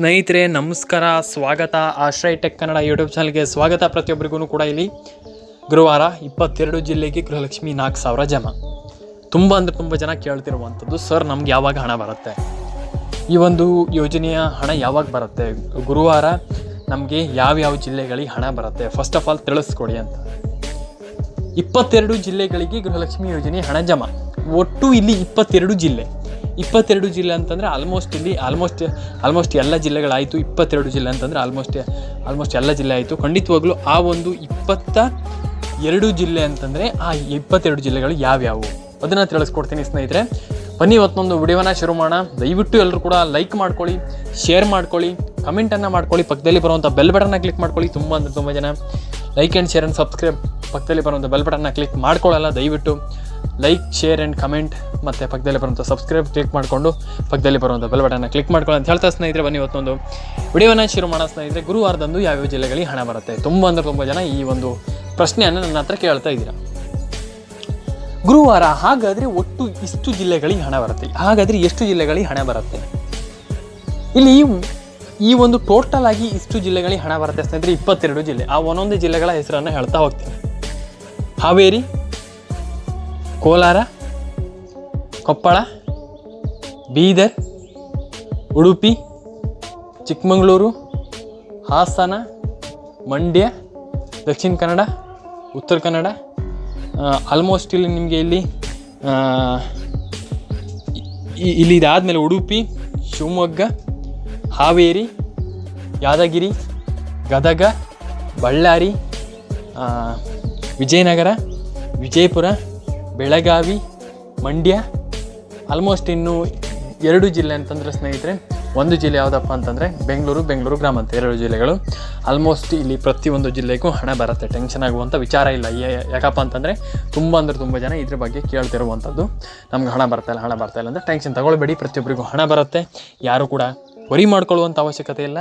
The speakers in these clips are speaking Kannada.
ಸ್ನೇಹಿತರೆ, ನಮಸ್ಕಾರ, ಸ್ವಾಗತ. ಆಶ್ರಯ ಟೆಕ್ ಕನ್ನಡ ಯೂಟ್ಯೂಬ್ ಚಾನಲ್ಗೆ ಸ್ವಾಗತ. ಪ್ರತಿಯೊಬ್ಬರಿಗೂ ಕೂಡ ಇಲ್ಲಿ ಗುರುವಾರ ಇಪ್ಪತ್ತೆರಡು ಜಿಲ್ಲೆಗೆ ಗೃಹಲಕ್ಷ್ಮಿ ನಾಲ್ಕು ಸಾವಿರ ಜಮ ತುಂಬ ಅಂದರೆ ತುಂಬ ಜನ ಕೇಳ್ತಿರುವಂಥದ್ದು, ಸರ್, ನಮ್ಗೆ ಯಾವಾಗ ಹಣ ಬರುತ್ತೆ? ಈ ಒಂದು ಯೋಜನೆಯ ಹಣ ಯಾವಾಗ ಬರುತ್ತೆ? ಗುರುವಾರ ನಮಗೆ ಯಾವ್ಯಾವ ಜಿಲ್ಲೆಗಳಿಗೆ ಹಣ ಬರುತ್ತೆ? ಫಸ್ಟ್ ಆಫ್ ಆಲ್ ತಿಳಿಸ್ಕೊಡಿ ಅಂತ. ಇಪ್ಪತ್ತೆರಡು ಜಿಲ್ಲೆಗಳಿಗೆ ಗೃಹಲಕ್ಷ್ಮಿ ಯೋಜನೆ ಹಣ ಜಮಾ. ಒಟ್ಟು ಇಲ್ಲಿ ಇಪ್ಪತ್ತೆರಡು ಜಿಲ್ಲೆ. ಇಪ್ಪತ್ತೆರಡು ಜಿಲ್ಲೆ ಅಂತಂದರೆ ಆಲ್ಮೋಸ್ಟ್ ಇಲ್ಲಿ ಆಲ್ಮೋಸ್ಟ್ ಆಲ್ಮೋಸ್ಟ್ ಎಲ್ಲ ಜಿಲ್ಲೆಗಳಾಯಿತು. ಇಪ್ಪತ್ತೆರಡು ಜಿಲ್ಲೆ ಅಂತಂದರೆ ಆಲ್ಮೋಸ್ಟ್ ಆಲ್ಮೋಸ್ಟ್ ಎಲ್ಲ ಜಿಲ್ಲೆ ಆಯಿತು. ಖಂಡಿತವಾಗ್ಲೂ ಆ ಒಂದು ಇಪ್ಪತ್ತ ಎರಡು ಜಿಲ್ಲೆ ಅಂತಂದರೆ ಆ ಇಪ್ಪತ್ತೆರಡು ಜಿಲ್ಲೆಗಳು ಯಾವ್ಯಾವು? ಅದನ್ನು ತಿಳಿಸ್ಕೊಡ್ತೀನಿ ಸ್ನೇಹಿತರೆ. ಬನ್ನಿ ಇವತ್ತೊಂದು ವಿಡಿಯೋನ ಶುರು ಮಾಡೋಣ. ದಯವಿಟ್ಟು ಎಲ್ಲರೂ ಕೂಡ ಲೈಕ್ ಮಾಡ್ಕೊಳ್ಳಿ ಶೇರ್ ಮಾಡ್ಕೊಳ್ಳಿ ಕಮೆಂಟನ್ನು ಮಾಡ್ಕೊಳ್ಳಿ. ಪಕ್ಕದಲ್ಲಿ ಬರುವಂಥ ಬೆಲ್ ಬಟನ್ನ ಕ್ಲಿಕ್ ಮಾಡ್ಕೊಳ್ಳಿ. ತುಂಬ ಅಂದರೆ ತುಂಬ ಜನ like and share and subscribe ಪಕ್ಕದಲ್ಲಿ ಬರುವಂಥ ಬೆಲ್ ಬಟನ್ನ ಕ್ಲಿಕ್ ಮಾಡ್ಕೊಳ್ಳಲ್ಲ. ದಯವಿಟ್ಟು ಲೈಕ್ ಶೇರ್ ಆ್ಯಂಡ್ ಕಮೆಂಟ್ ಮತ್ತು ಪಕ್ಕದಲ್ಲಿ ಬರುವಂಥ ಸಬ್ಸ್ಕ್ರೈಬ್ ಕ್ಲಿಕ್ ಮಾಡಿಕೊಂಡು ಪಕ್ಕದಲ್ಲಿ ಬರುವಂಥ ಬೆಲ್ ಬಟನ್ನ ಕ್ಲಿಕ್ ಮಾಡ್ಕೊಳ್ಳಿ ಅಂತ ಹೇಳ್ತಾ ಸ್ನೇಹಿತರೆ, ಬನ್ನಿ ಇವತ್ತೊಂದು ವಿಡಿಯೋನ ಶುರು ಮಾಡೋ ಸ್ನೇಹಿತರೆ. ಗುರುವಾರದಂದು ಯಾವ್ಯಾವ ಜಿಲ್ಲೆಗಳಿಗೆ ಹಣ ಬರುತ್ತೆ? ತುಂಬ ಅಂದರೆ ತುಂಬ ಜನ ಈ ಒಂದು ಪ್ರಶ್ನೆಯನ್ನು ನನ್ನ ಹತ್ರ ಕೇಳ್ತಾ ಇದ್ದೀರಾ. ಗುರುವಾರ ಹಾಗಾದರೆ ಒಟ್ಟು ಇಷ್ಟು ಜಿಲ್ಲೆಗಳಿಗೆ ಹಣ ಬರುತ್ತೆ? ಹಾಗಾದರೆ ಎಷ್ಟು ಜಿಲ್ಲೆಗಳಿಗೆ ಹಣ ಬರುತ್ತೆ? ಇಲ್ಲಿ ಈ ಒಂದು ಟೋಟಲ್ ಆಗಿ ಇಷ್ಟು ಜಿಲ್ಲೆಗಳಿಗೆ ಹಣ ಬರುತ್ತೆ ಸ್ನೇಹಿತರೆ, ಇಪ್ಪತ್ತೆರಡು ಜಿಲ್ಲೆ. ಆ ಒಂದೊಂದು ಜಿಲ್ಲೆಗಳ ಹೆಸರನ್ನು ಹೇಳ್ತಾ ಹೋಗ್ತೀನಿ. ಹಾವೇರಿ ಕೋಲಾರ, ಕೊಪ್ಪಳ, ಬೀದರ್, ಉಡುಪಿ, ಚಿಕ್ಕಮಗಳೂರು, ಹಾಸನ, ಮಂಡ್ಯ, ದಕ್ಷಿಣ ಕನ್ನಡ, ಉತ್ತರ ಕನ್ನಡ ಆಲ್ಮೋಸ್ಟ್ ಇಲ್ಲಿ ನಿಮಗೆ ಇಲ್ಲಿ ಇಲ್ಲಿ ಇದಾದಮೇಲೆ ಉಡುಪಿ, ಶಿವಮೊಗ್ಗ, ಹಾವೇರಿ, ಯಾದಗಿರಿ, ಗದಗ, ಬಳ್ಳಾರಿ ವಿಜಯನಗರ, ವಿಜಯಪುರ ಬೆಳಗಾವಿ, ಮಂಡ್ಯ ಆಲ್ಮೋಸ್ಟ್ ಇನ್ನು ಎರಡು ಜಿಲ್ಲೆ ಅಂತಂದರೆ ಸ್ನೇಹಿತರೆ. ಒಂದು ಜಿಲ್ಲೆ ಯಾವುದಪ್ಪ ಅಂತಂದರೆ ಬೆಂಗಳೂರು ಬೆಂಗಳೂರು ಗ್ರಾಮಾಂತರ ಎರಡು ಜಿಲ್ಲೆಗಳು. ಆಲ್ಮೋಸ್ಟ್ ಇಲ್ಲಿ ಪ್ರತಿಯೊಂದು ಜಿಲ್ಲೆಗೂ ಹಣ ಬರುತ್ತೆ ಟೆನ್ಷನ್ ಆಗುವಂಥ ವಿಚಾರ ಇಲ್ಲ. ಯಾಕಪ್ಪ ಅಂತಂದರೆ ತುಂಬ ಅಂದರೆ ತುಂಬ ಜನ ಇದ್ರ ಬಗ್ಗೆ ಕೇಳ್ತಿರುವಂಥದ್ದು ನಮ್ಗೆ ಹಣ ಬರ್ತಾ ಇಲ್ಲ, ಹಣ ಬರ್ತಾ ಇಲ್ಲ ಅಂದರೆ ಟೆನ್ಷನ್ ತಗೊಳ್ಬೇಡಿ. ಪ್ರತಿಯೊಬ್ಬರಿಗೂ ಹಣ ಬರುತ್ತೆ. ಯಾರು ಕೂಡ ವರಿ ಮಾಡ್ಕೊಳ್ಳುವಂಥ ಅವಶ್ಯಕತೆ ಇಲ್ಲ.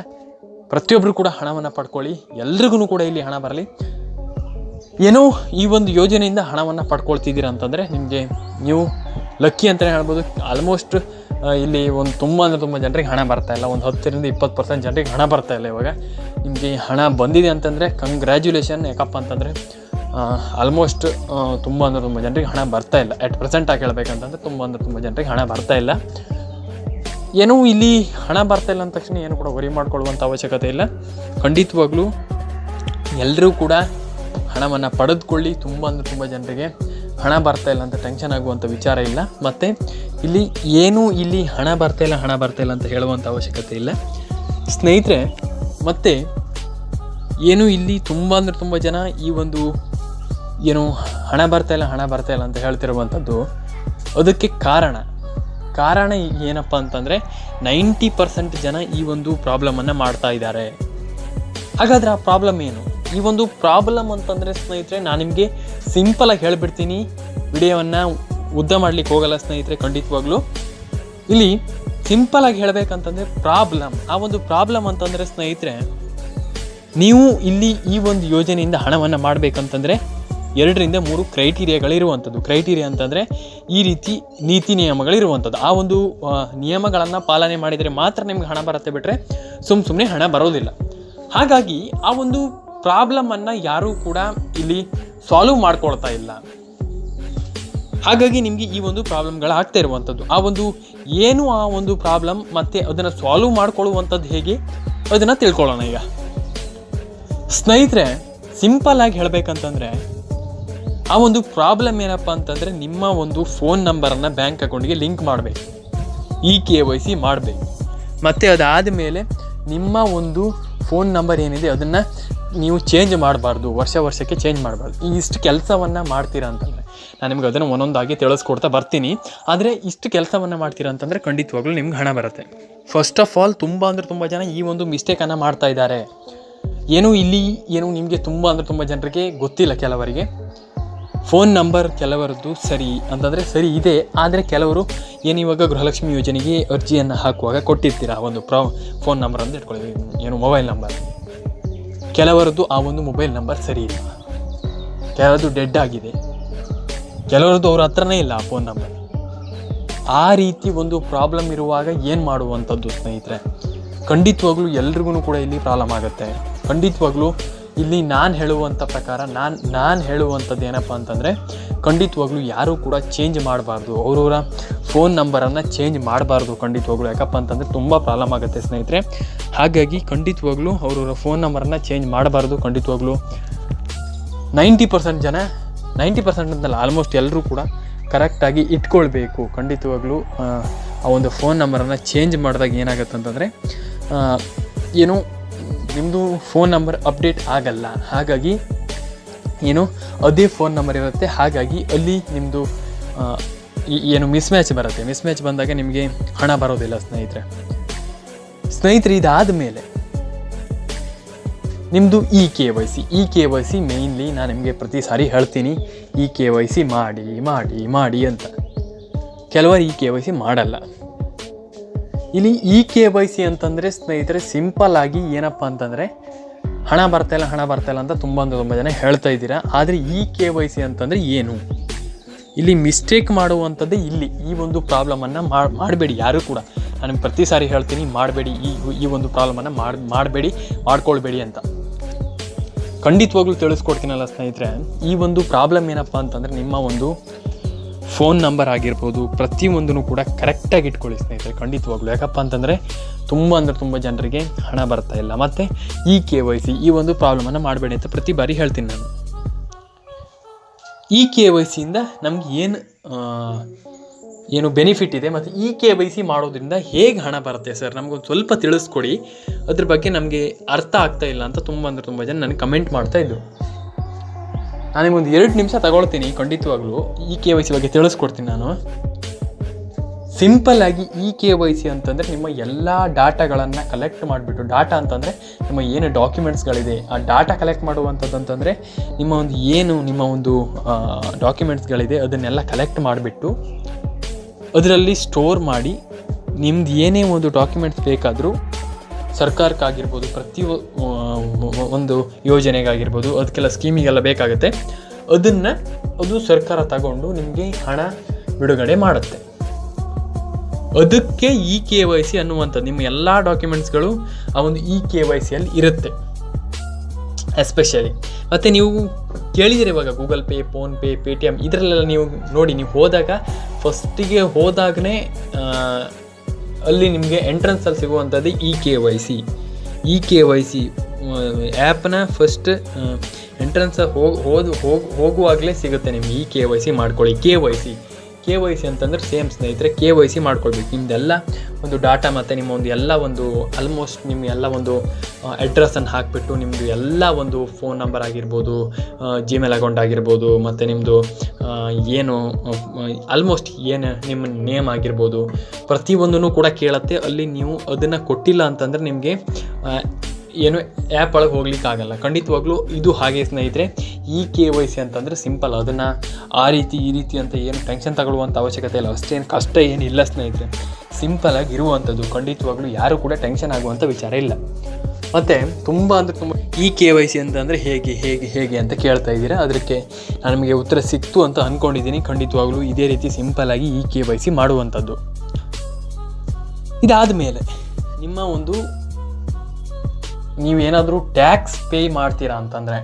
ಪ್ರತಿಯೊಬ್ಬರು ಕೂಡ ಹಣವನ್ನು ಪಡ್ಕೊಳ್ಳಿ. ಎಲ್ರಿಗೂ ಕೂಡ ಇಲ್ಲಿ ಹಣ ಬರಲಿ. ಏನೋ ಈ ಒಂದು ಯೋಜನೆಯಿಂದ ಹಣವನ್ನು ಪಡ್ಕೊಳ್ತಿದ್ದೀರಾ ಅಂತಂದರೆ ನಿಮಗೆ ನೀವು ಲಕ್ಕಿ ಅಂತಲೇ ಹೇಳ್ಬೋದು. ಆಲ್ಮೋಸ್ಟ್ ಇಲ್ಲಿ ಒಂದು ತುಂಬ ಅಂದರೆ ತುಂಬ ಜನರಿಗೆ ಹಣ ಬರ್ತಾ ಇಲ್ಲ. ಒಂದು ಹತ್ತರಿಂದ ಇಪ್ಪತ್ತು ಪರ್ಸೆಂಟ್ ಜನರಿಗೆ ಹಣ ಬರ್ತಾ ಇಲ್ಲ ಇವಾಗ. ನಿಮಗೆ ಹಣ ಬಂದಿದೆ ಅಂತಂದರೆ ಕಂಗ್ರ್ಯಾಚುಲೇಷನ್ ಯಾಕಪ್ಪ ಅಂತಂದರೆ ಆಲ್ಮೋಸ್ಟ್ ತುಂಬ ಅಂದರೆ ತುಂಬ ಜನರಿಗೆ ಹಣ ಬರ್ತಾ ಇಲ್ಲ. ಎಟ್ ಪ್ರೆಸೆಂಟ್ ಆಗಿ ಹೇಳ್ಬೇಕಂತಂದರೆ ತುಂಬ ಅಂದರೆ ತುಂಬ ಜನರಿಗೆ ಹಣ ಬರ್ತಾ ಇಲ್ಲ. ಏನೂ ಇಲ್ಲಿ ಹಣ ಬರ್ತಾ ಇಲ್ಲ ಅಂದ ತಕ್ಷಣ ಏನು ಕೂಡ ವರಿ ಮಾಡ್ಕೊಳ್ಳುವಂಥ ಅವಶ್ಯಕತೆ ಇಲ್ಲ. ಖಂಡಿತವಾಗ್ಲೂ ಎಲ್ಲರೂ ಕೂಡ ಹಣವನ್ನು ಪಡೆದುಕೊಳ್ಳಿ. ತುಂಬ ಅಂದರೆ ತುಂಬ ಜನರಿಗೆ ಹಣ ಬರ್ತಾ ಇಲ್ಲ ಅಂತ ಟೆನ್ಷನ್ ಆಗುವಂಥ ವಿಚಾರ ಇಲ್ಲ. ಮತ್ತು ಇಲ್ಲಿ ಏನೂ ಇಲ್ಲಿ ಹಣ ಬರ್ತಾ ಇಲ್ಲ, ಹಣ ಬರ್ತಾ ಇಲ್ಲ ಅಂತ ಹೇಳುವಂಥ ಅವಶ್ಯಕತೆ ಇಲ್ಲ. ಸ್ನೇಹಿತರೆ, ಮತ್ತು ಏನು ಇಲ್ಲಿ ತುಂಬ ಅಂದರೆ ತುಂಬ ಜನ ಈ ಒಂದು ಏನು ಹಣ ಬರ್ತಾ ಇಲ್ಲ, ಹಣ ಬರ್ತಾ ಇಲ್ಲ ಅಂತ ಹೇಳ್ತಿರುವಂಥದ್ದು ಅದಕ್ಕೆ ಕಾರಣ. ಕಾರಣ ಏನಪ್ಪ ಅಂತಂದರೆ ನೈಂಟಿ ಪರ್ಸೆಂಟ್ ಜನ ಈ ಒಂದು ಪ್ರಾಬ್ಲಮನ್ನು ಮಾಡ್ತಾ ಇದ್ದಾರೆ. ಹಾಗಾದ್ರೆ ಆ ಪ್ರಾಬ್ಲಮ್ ಏನು? ಈ ಒಂದು ಪ್ರಾಬ್ಲಮ್ ಅಂತಂದರೆ ಸ್ನೇಹಿತರೆ ನಾನು ನಿಮಗೆ ಸಿಂಪಲಾಗಿ ಹೇಳಿಬಿಡ್ತೀನಿ. ವಿಡಿಯೋವನ್ನು ಉದ್ದ ಮಾಡ್ಲಿಕ್ಕೆ ಹೋಗಲ್ಲ ಸ್ನೇಹಿತರೆ, ಖಂಡಿತವಾಗ್ಲೂ. ಇಲ್ಲಿ ಸಿಂಪಲಾಗಿ ಹೇಳಬೇಕಂತಂದರೆ ಪ್ರಾಬ್ಲಮ್. ಆ ಒಂದು ಪ್ರಾಬ್ಲಮ್ ಅಂತಂದರೆ ಸ್ನೇಹಿತರೆ, ನೀವು ಇಲ್ಲಿ ಈ ಒಂದು ಯೋಜನೆಯಿಂದ ಹಣವನ್ನು ಮಾಡಬೇಕಂತಂದರೆ ಎರಡರಿಂದ ಮೂರು ಕ್ರೈಟೀರಿಯಾಗಳಿರುವಂಥದ್ದು. ಕ್ರೈಟೀರಿಯಾ ಅಂತಂದರೆ ಈ ರೀತಿ ನೀತಿ ನಿಯಮಗಳಿರುವಂಥದ್ದು. ಆ ಒಂದು ನಿಯಮಗಳನ್ನು ಪಾಲನೆ ಮಾಡಿದರೆ ಮಾತ್ರ ನಿಮ್ಗೆ ಹಣ ಬರುತ್ತೆ ಬಿಟ್ಟರೆ ಸುಮ್ಮ ಸುಮ್ಮನೆ ಹಣ ಬರೋದಿಲ್ಲ. ಹಾಗಾಗಿ ಆ ಒಂದು ಪ್ರಾಬ್ಲಮನ್ನು ಯಾರೂ ಕೂಡ ಇಲ್ಲಿ ಸಾಲ್ವ್ ಮಾಡ್ಕೊಳ್ತಾ ಇಲ್ಲ. ಹಾಗಾಗಿ ನಿಮಗೆ ಈ ಒಂದು ಪ್ರಾಬ್ಲಮ್ಗಳು ಆಗ್ತಾ ಇರುವಂಥದ್ದು. ಆ ಒಂದು ಏನು ಆ ಒಂದು ಪ್ರಾಬ್ಲಮ್ ಮತ್ತು ಅದನ್ನು ಸಾಲ್ವ್ ಮಾಡ್ಕೊಳ್ಳುವಂಥದ್ದು ಹೇಗೆ? ಅದನ್ನು ತಿಳ್ಕೊಳ್ಳೋಣ ಈಗ. ಸ್ನೇಹಿತರೆ ಸಿಂಪಲ್ ಆಗಿ ಹೇಳಬೇಕಂತಂದರೆ, ಆ ಒಂದು ಪ್ರಾಬ್ಲಮ್ ಏನಪ್ಪ ಅಂತಂದರೆ ನಿಮ್ಮ ಒಂದು ಫೋನ್ ನಂಬರನ್ನು ಬ್ಯಾಂಕ್ ಅಕೌಂಟ್ಗೆ ಲಿಂಕ್ ಮಾಡಬೇಕು ಇ ಕೆ ವೈ ಸಿ ಮಾಡಬೇಕು. ಮತ್ತು ಅದಾದ ಮೇಲೆ ನಿಮ್ಮ ಒಂದು ಫೋನ್ ನಂಬರ್ ಏನಿದೆ ಅದನ್ನು ನೀವು ಚೇಂಜ್ ಮಾಡಬಾರ್ದು, ವರ್ಷ ವರ್ಷಕ್ಕೆ ಚೇಂಜ್ ಮಾಡಬಾರ್ದು. ಇಷ್ಟು ಕೆಲಸವನ್ನು ಮಾಡ್ತೀರಾ ಅಂತಂದರೆ, ನಾನು ನಿಮ್ಗೆ ಅದನ್ನು ಒಂದೊಂದಾಗಿ ತಿಳಿಸ್ಕೊಡ್ತಾ ಬರ್ತೀನಿ. ಆದರೆ ಇಷ್ಟು ಕೆಲಸವನ್ನು ಮಾಡ್ತೀರಾ ಅಂತಂದರೆ ಖಂಡಿತವಾಗ್ಲೂ ನಿಮ್ಗೆ ಹಣ ಬರುತ್ತೆ. ಫಸ್ಟ್ ಆಫ್ ಆಲ್ ತುಂಬ ಅಂದರೆ ತುಂಬ ಜನ ಈ ಒಂದು ಮಿಸ್ಟೇಕನ್ನು ಮಾಡ್ತಾ ಇದ್ದಾರೆ. ಏನು ಇಲ್ಲಿ, ಏನು ನಿಮಗೆ ತುಂಬ ಅಂದರೆ ತುಂಬ ಜನರಿಗೆ ಗೊತ್ತಿಲ್ಲ ಕೆಲವರಿಗೆ. ಫೋನ್ ನಂಬರ್ ಕೆಲವರದ್ದು ಸರಿ ಅಂತಂದರೆ ಸರಿ ಇದೆ, ಆದರೆ ಕೆಲವರು ಏನು ಇವಾಗ ಗೃಹಲಕ್ಷ್ಮಿ ಯೋಜನೆಗೆ ಅರ್ಜಿಯನ್ನು ಹಾಕುವಾಗ ಕೊಟ್ಟಿರ್ತೀರ? ಒಂದು ಪ್ರಾ ಫೋನ್ ನಂಬರ್ ಅಂತ ಇಟ್ಕೊಳ್ಳಿ. ಏನು ಮೊಬೈಲ್ ನಂಬರ್ ಕೆಲವರದ್ದು ಆ ಒಂದು ಮೊಬೈಲ್ ನಂಬರ್ ಸರಿ ಇಲ್ಲ. ಕೆಲವರದ್ದು ಡೆಡ್ ಆಗಿದೆ. ಕೆಲವರದ್ದು ಅವ್ರ ಹತ್ರನೇ ಇಲ್ಲ ಆ ಫೋನ್ ನಂಬರ್ ಆ ರೀತಿ ಒಂದು ಪ್ರಾಬ್ಲಮ್ ಇರುವಾಗ ಏನು ಮಾಡುವಂಥದ್ದು ಸ್ನೇಹಿತರೆ? ಖಂಡಿತವಾಗ್ಲೂ ಎಲ್ರಿಗೂ ಕೂಡ ಇಲ್ಲಿ ಪ್ರಾಬ್ಲಮ್ ಆಗುತ್ತೆ. ಖಂಡಿತವಾಗ್ಲೂ ಇಲ್ಲಿ ನಾನು ಹೇಳುವಂಥ ಪ್ರಕಾರ ನಾನು ನಾನು ಹೇಳುವಂಥದ್ದು ಏನಪ್ಪ ಅಂತಂದರೆ ಖಂಡಿತವಾಗ್ಲೂ ಯಾರೂ ಕೂಡ ಚೇಂಜ್ ಮಾಡಬಾರ್ದು. ಅವರವರ ಫೋನ್ ನಂಬರನ್ನು ಚೇಂಜ್ ಮಾಡಬಾರ್ದು ಖಂಡಿತವಾಗ್ಲೂ. ಯಾಕಪ್ಪ ಅಂತಂದರೆ ತುಂಬ ಪ್ರಾಬ್ಲಮ್ ಆಗುತ್ತೆ ಸ್ನೇಹಿತರೆ. ಹಾಗಾಗಿ ಖಂಡಿತವಾಗ್ಲೂ ಅವರವರ ಫೋನ್ ನಂಬರನ್ನು ಚೇಂಜ್ ಮಾಡಬಾರ್ದು ಖಂಡಿತವಾಗ್ಲೂ. ನೈಂಟಿ ಪರ್ಸೆಂಟ್ ಜನ ನೈಂಟಿ ಪರ್ಸೆಂಟ್ ಅಂತಲ್ಲ ಆಲ್ಮೋಸ್ಟ್ ಎಲ್ಲರೂ ಕೂಡ ಕರೆಕ್ಟಾಗಿ ಇಟ್ಕೊಳ್ಬೇಕು ಖಂಡಿತವಾಗ್ಲೂ. ಆ, ಒಂದು ಫೋನ್ ನಂಬರನ್ನು ಚೇಂಜ್ ಮಾಡಿದಾಗ ಏನಾಗುತ್ತೆ ಅಂತಂದರೆ ಏನು ನಿಮ್ಮದು ಫೋನ್ ನಂಬರ್ ಅಪ್ಡೇಟ್ ಆಗಲ್ಲ. ಹಾಗಾಗಿ ಏನು ಅದೇ ಫೋನ್ ನಂಬರ್ ಇರುತ್ತೆ. ಹಾಗಾಗಿ ಅಲ್ಲಿ ನಿಮ್ಮದು ಏನು ಮಿಸ್ ಮ್ಯಾಚ್ ಬರುತ್ತೆ. ಮಿಸ್ ಮ್ಯಾಚ್ ಬಂದಾಗ ನಿಮಗೆ ಹಣ ಬರೋದಿಲ್ಲ ಸ್ನೇಹಿತರೆ. ಸ್ನೇಹಿತರೆ ಇದಾದ ಮೇಲೆ ನಿಮ್ಮದು E K Y C E K Y C mainly ನಾನು ನಿಮಗೆ ಪ್ರತಿ ಸಾರಿ ಹೇಳ್ತೀನಿ ಇ ಕೆ ವೈ ಸಿ ಮಾಡಿ ಮಾಡಿ ಮಾಡಿ ಅಂತ. ಕೆಲವರು ಇ ಕೆ ವೈ ಸಿ ಮಾಡಲ್ಲ. ಇಲ್ಲಿ ಇ ಕೆ ವೈ ಸಿ ಅಂತಂದರೆ ಸ್ನೇಹಿತರೆ ಸಿಂಪಲ್ ಆಗಿ ಏನಪ್ಪ ಅಂತಂದರೆ ಹಣ ಬರ್ತಾಯಿಲ್ಲ ಹಣ ಬರ್ತಾಯಿಲ್ಲ ಅಂತ ತುಂಬ ತುಂಬ ಜನ ಹೇಳ್ತಾ ಇದ್ದೀರಾ. ಆದರೆ ಇ ಕೆ ವೈ ಸಿ ಅಂತಂದರೆ ಏನು? ಇಲ್ಲಿ ಮಿಸ್ಟೇಕ್ ಮಾಡುವಂಥದ್ದೇ ಇಲ್ಲಿ. ಈ ಒಂದು ಪ್ರಾಬ್ಲಮನ್ನು ಮಾಡಬೇಡಿ ಯಾರೂ ಕೂಡ. ನಾನು ಪ್ರತಿ ಸಾರಿ ಹೇಳ್ತೀನಿ, ಮಾಡಬೇಡಿ. ಈ ಈ ಒಂದು ಪ್ರಾಬ್ಲಮನ್ನು ಮಾಡಿ, ಮಾಡಬೇಡಿ, ಮಾಡ್ಕೊಳ್ಬೇಡಿ ಅಂತ. ಖಂಡಿತವಾಗ್ಲೂ ತಿಳಿಸ್ಕೊಡ್ತೀನಲ್ಲ ಸ್ನೇಹಿತರೆ, ಈ ಒಂದು ಪ್ರಾಬ್ಲಮ್ ಏನಪ್ಪ ಅಂತಂದರೆ ನಿಮ್ಮ ಒಂದು ಫೋನ್ ನಂಬರ್ ಆಗಿರ್ಬೋದು ಪ್ರತಿಯೊಂದನ್ನು ಕೂಡ ಕರೆಕ್ಟಾಗಿ ಇಟ್ಕೊಳ್ಳಿ ಸ್ನೇಹಿತರೆ, ಖಂಡಿತವಾಗ್ಲೂ. ಯಾಕಪ್ಪ ಅಂತಂದರೆ ತುಂಬ ಅಂದರೆ ತುಂಬ ಜನರಿಗೆ ಹಣ ಬರ್ತಾ ಇಲ್ಲ. ಮತ್ತು ಈ ಕೆ ವೈ ಸಿ ಈ ಒಂದು ಪ್ರಾಬ್ಲಮನ್ನು ಮಾಡಬೇಡಿ ಅಂತ ಪ್ರತಿ ಬಾರಿ ಹೇಳ್ತೀನಿ ನಾನು. ಈ ಕೆ ವೈ ಸಿಯಿಂದ ನಮ್ಗೆ ಏನು ಏನು ಬೆನಿಫಿಟ್ ಇದೆ ಮತ್ತು ಈ ಕೆ ವೈ ಸಿ ಮಾಡೋದ್ರಿಂದ ಹೇಗೆ ಹಣ ಬರುತ್ತೆ ಸರ್? ನಮಗೊಂದು ಸ್ವಲ್ಪ ತಿಳಿಸ್ಕೊಡಿ. ಅದ್ರ ಬಗ್ಗೆ ನಮಗೆ ಅರ್ಥ ಆಗ್ತಾ ಇಲ್ಲ ಅಂತ ತುಂಬ ಅಂದರೆ ತುಂಬ ಜನ ನನಗೆ ಕಮೆಂಟ್ ಮಾಡ್ತಾ ಇದ್ದರು ನಾನು ನಿಮಗೊಂದು ಎರಡು ನಿಮಿಷ ತಗೊಳ್ತೀನಿ ಖಂಡಿತವಾಗ್ಲೂ. ಈ ಕೆ ವೈ ಸಿ ಬಗ್ಗೆ ತಿಳಿಸ್ಕೊಡ್ತೀನಿ ನಾನು. ಸಿಂಪಲ್ ಆಗಿ ಇ ಕೆ ವೈ ಸಿ ಅಂತಂದರೆ ನಿಮ್ಮ ಎಲ್ಲ ಡಾಟಾಗಳನ್ನು ಕಲೆಕ್ಟ್ ಮಾಡಿಬಿಟ್ಟು, ಡಾಟಾ ಅಂತಂದರೆ ನಿಮ್ಮ ಏನು ಡಾಕ್ಯುಮೆಂಟ್ಸ್ಗಳಿದೆ ಆ ಡಾಟಾ ಕಲೆಕ್ಟ್ ಮಾಡುವಂಥದ್ದು ಅಂತಂದರೆ ನಿಮ್ಮ ಒಂದು ಏನು, ನಿಮ್ಮ ಒಂದು ಡಾಕ್ಯುಮೆಂಟ್ಸ್ಗಳಿದೆ ಅದನ್ನೆಲ್ಲ ಕಲೆಕ್ಟ್ ಮಾಡಿಬಿಟ್ಟು ಅದರಲ್ಲಿ ಸ್ಟೋರ್ ಮಾಡಿ, ನಿಮ್ದು ಏನೇ ಒಂದು ಡಾಕ್ಯುಮೆಂಟ್ಸ್ ಬೇಕಾದರೂ ಸರ್ಕಾರಕ್ಕಾಗಿರ್ಬೋದು, ಪ್ರತಿ ಒಂದು ಯೋಜನೆಗಾಗಿರ್ಬೋದು, ಅದಕ್ಕೆಲ್ಲ ಸ್ಕೀಮಿಗೆಲ್ಲ ಬೇಕಾಗುತ್ತೆ, ಅದನ್ನು ಅದು ಸರ್ಕಾರ ತಗೊಂಡು ನಿಮಗೆ ಹಣ ಬಿಡುಗಡೆ ಮಾಡುತ್ತೆ. ಅದಕ್ಕೆ ಇ ಕೆ ವೈ ಸಿ ಅನ್ನುವಂಥದ್ದು ನಿಮ್ಮ ಎಲ್ಲ ಡಾಕ್ಯುಮೆಂಟ್ಸ್ಗಳು ಆ ಒಂದು ಇ ಕೆ ವೈ ಸಿಯಲ್ಲಿ ಇರುತ್ತೆ. ಎಸ್ಪೆಷಲಿ ಮತ್ತು ನೀವು ಕೇಳಿದಿರಿ ಇವಾಗ Google Pay PhonePe Paytm ಇದರಲ್ಲೆಲ್ಲ ನೀವು ನೋಡಿ, ನೀವು ಹೋದಾಗ ಫಸ್ಟಿಗೆ ಹೋದಾಗನೇ ಅಲ್ಲಿ ನಿಮಗೆ ಎಂಟ್ರೆನ್ಸಲ್ಲಿ ಸಿಗುವಂಥದ್ದು E K Y C. E K Y C ಆ್ಯಪ್ನ ಫಸ್ಟ್ ಎಂಟ್ರೆನ್ಸ್ ಹೋಗಿ, ಹೋದ, ಹೋಗಿ, ಹೋಗುವಾಗಲೇ ಸಿಗುತ್ತೆ ನಿಮ್ಗೆ ಇ ಕೆ ವೈ ಸಿ ಮಾಡ್ಕೊಳ್ಳಿ. K Y C. K Y C ಅಂತಂದ್ರೆ ಸೇಮ್ ಸ್ನೇಹಿತರೆ, ಕೆ ವೈ ಸಿ ಮಾಡ್ಕೊಳ್ಬೇಕು. ನಿಮ್ದೆಲ್ಲ ಒಂದು ಡಾಟಾ ಮತ್ತು ನಿಮ್ಮ ಒಂದು ಎಲ್ಲ ಒಂದು ಆಲ್ಮೋಸ್ಟ್ ನಿಮ್ಮ ಎಲ್ಲ ಒಂದು ಅಡ್ರೆಸ್ಸನ್ನು ಹಾಕಿಬಿಟ್ಟು ನಿಮ್ಮದು ಎಲ್ಲ ಒಂದು ಫೋನ್ ನಂಬರ್ ಆಗಿರ್ಬೋದು ಜಿಮೇಲ್ ಅಕೌಂಟ್ ಆಗಿರ್ಬೋದು, ಮತ್ತು ನಿಮ್ಮದು ಏನು ಆಲ್ಮೋಸ್ಟ್ ಏನು ನಿಮ್ಮ ನೇಮ್ ಆಗಿರ್ಬೋದು, ಪ್ರತಿಯೊಂದನ್ನು ಕೂಡ ಕೇಳುತ್ತೆ. ಅಲ್ಲಿ ನೀವು ಅದನ್ನು ಕೊಟ್ಟಿಲ್ಲ ಅಂತಂದರೆ ನಿಮಗೆ ಏನು ಆ್ಯಪ್ ಒಳಗೆ ಹೋಗ್ಲಿಕ್ಕೆ ಆಗಲ್ಲ. ಖಂಡಿತವಾಗ್ಲೂ ಇದು ಹಾಗೆ ಸ್ನೇಹಿತರೆ, ಈ ಕೆ ವೈ ಸಿ ಅಂತಂದರೆ ಸಿಂಪಲ್ ಅದನ್ನು ಆ ರೀತಿ, ಈ ರೀತಿ ಅಂತ ಏನು ಟೆನ್ಷನ್ ತಗೊಳ್ಳುವಂಥ ಅವಶ್ಯಕತೆ ಇಲ್ಲ. ಅಷ್ಟೇನು ಕಷ್ಟ ಏನಿಲ್ಲ ಸ್ನೇಹಿತರೆ. ಸಿಂಪಲಾಗಿ ಇರುವಂಥದ್ದು ಖಂಡಿತವಾಗ್ಲೂ ಯಾರೂ ಕೂಡ ಟೆನ್ಷನ್ ಆಗುವಂಥ ವಿಚಾರ ಇಲ್ಲ. ಮತ್ತು ತುಂಬ ಅಂದರೆ ತುಂಬ ಈ ಕೆ ವೈ ಸಿ ಅಂತಂದರೆ ಹೇಗೆ ಹೇಗೆ ಹೇಗೆ ಅಂತ ಕೇಳ್ತಾ ಇದ್ದೀರಾ? ಅದಕ್ಕೆ ನಿಮಗೆ ಉತ್ತರ ಸಿಕ್ತು ಅಂತ ಅಂದ್ಕೊಂಡಿದ್ದೀನಿ ಖಂಡಿತವಾಗ್ಲೂ ಇದೇ ರೀತಿ ಸಿಂಪಲಾಗಿ ಈ ಕೆ ವೈ ಸಿ ಮಾಡುವಂಥದ್ದು ಇದಾದ ಮೇಲೆ ನಿಮ್ಮ ಒಂದು ನೀವೇನಾದರೂ ಟ್ಯಾಕ್ಸ್ ಪೇ ಮಾಡ್ತೀರಾ ಅಂತಂದರೆ,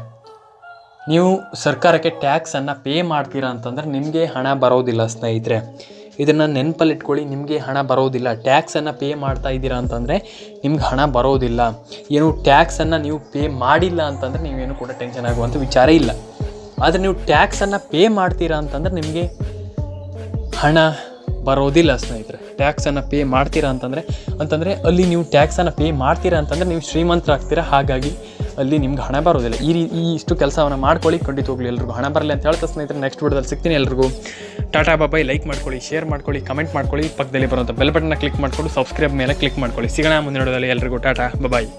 ನೀವು ಸರ್ಕಾರಕ್ಕೆ ಟ್ಯಾಕ್ಸನ್ನು ಪೇ ಮಾಡ್ತೀರಾ ಅಂತಂದರೆ ನಿಮಗೆ ಹಣ ಬರೋದಿಲ್ಲ ಸ್ನೇಹಿತರೆ. ಇದನ್ನು ನೆನಪಲ್ಲಿಟ್ಕೊಳ್ಳಿ, ನಿಮಗೆ ಹಣ ಬರೋದಿಲ್ಲ. ಟ್ಯಾಕ್ಸನ್ನು ಪೇ ಮಾಡ್ತಾ ಇದ್ದೀರಾ ಅಂತಂದರೆ ನಿಮ್ಗೆ ಹಣ ಬರೋದಿಲ್ಲ. ಏನು ಟ್ಯಾಕ್ಸನ್ನು ನೀವು ಪೇ ಮಾಡಿಲ್ಲ ಅಂತಂದರೆ ನೀವೇನು ಕೂಡ ಟೆನ್ಷನ್ ಆಗುವಂಥ ವಿಚಾರ ಇಲ್ಲ. ಆದರೆ ನೀವು ಟ್ಯಾಕ್ಸನ್ನು ಪೇ ಮಾಡ್ತೀರಾ ಅಂತಂದರೆ ನಿಮಗೆ ಹಣ ಬರೋದಿಲ್ಲ ಸ್ನೇಹಿತರೆ. ಟ್ಯಾಕ್ಸನ್ನು ಪೇ ಮಾಡ್ತೀರಾ ಅಂತಂದರೆ ಅಂತಂದರೆ ಅಲ್ಲಿ ನೀವು ಟ್ಯಾಕ್ಸನ್ನು ಪೇ ಮಾಡ್ತೀರಾ ಅಂತಂದರೆ ನೀವು ಶ್ರೀಮಂತರಾಗ್ತೀರಾ ಹಾಗಾಗಿ ಅಲ್ಲಿ ನಿಮ್ಗೆ ಹಣ ಬರೋದಿಲ್ಲ. ಈ ರೀ, ಈ ಇಷ್ಟು ಕೆಲಸವನ್ನು ಮಾಡ್ಕೊಳ್ಳಿ. ಖಂಡಿತ ಹೋಗಲಿ ಎಲ್ರಿಗೂ ಹಣ ಬರಲಿ ಅಂತ ಹೇಳ್ತಾ ಸ್ನೇಹಿತರೆ. ನೆಕ್ಸ್ಟ್ ವಿಡಿಯೋದಲ್ಲಿ ಸಿಗ್ತೀನಿ ಎಲ್ರಿಗೂ. ಟಾಟಾ ಬಾಬಾಯ್ ಲೈಕ್ ಮಾಡ್ಕೊಳ್ಳಿ, ಶೇರ್ ಮಾಡ್ಕೊಳ್ಳಿ, ಕಮೆಂಟ್ ಮಾಡ್ಕೊಳ್ಳಿ. ಪಕ್ಕದಲ್ಲಿ ಬರುವಂಥ ಬೆಲ್ ಬಟನ್ನ ಕ್ಲಿಕ್ ಮಾಡ್ಕೊಂಡು, ಸಬ್ಸ್ಕ್ರೈಬ್ ಮೇಲೆ ಕ್ಲಿಕ್ ಮಾಡ್ಕೊಳ್ಳಿ. ಸಿಗೋಣ ಮುಂದಿನ ವಿಡಿಯೋದಲ್ಲಿ ಎಲ್ರಿಗೂ. ಟಾಟಾ ಬಾಯ್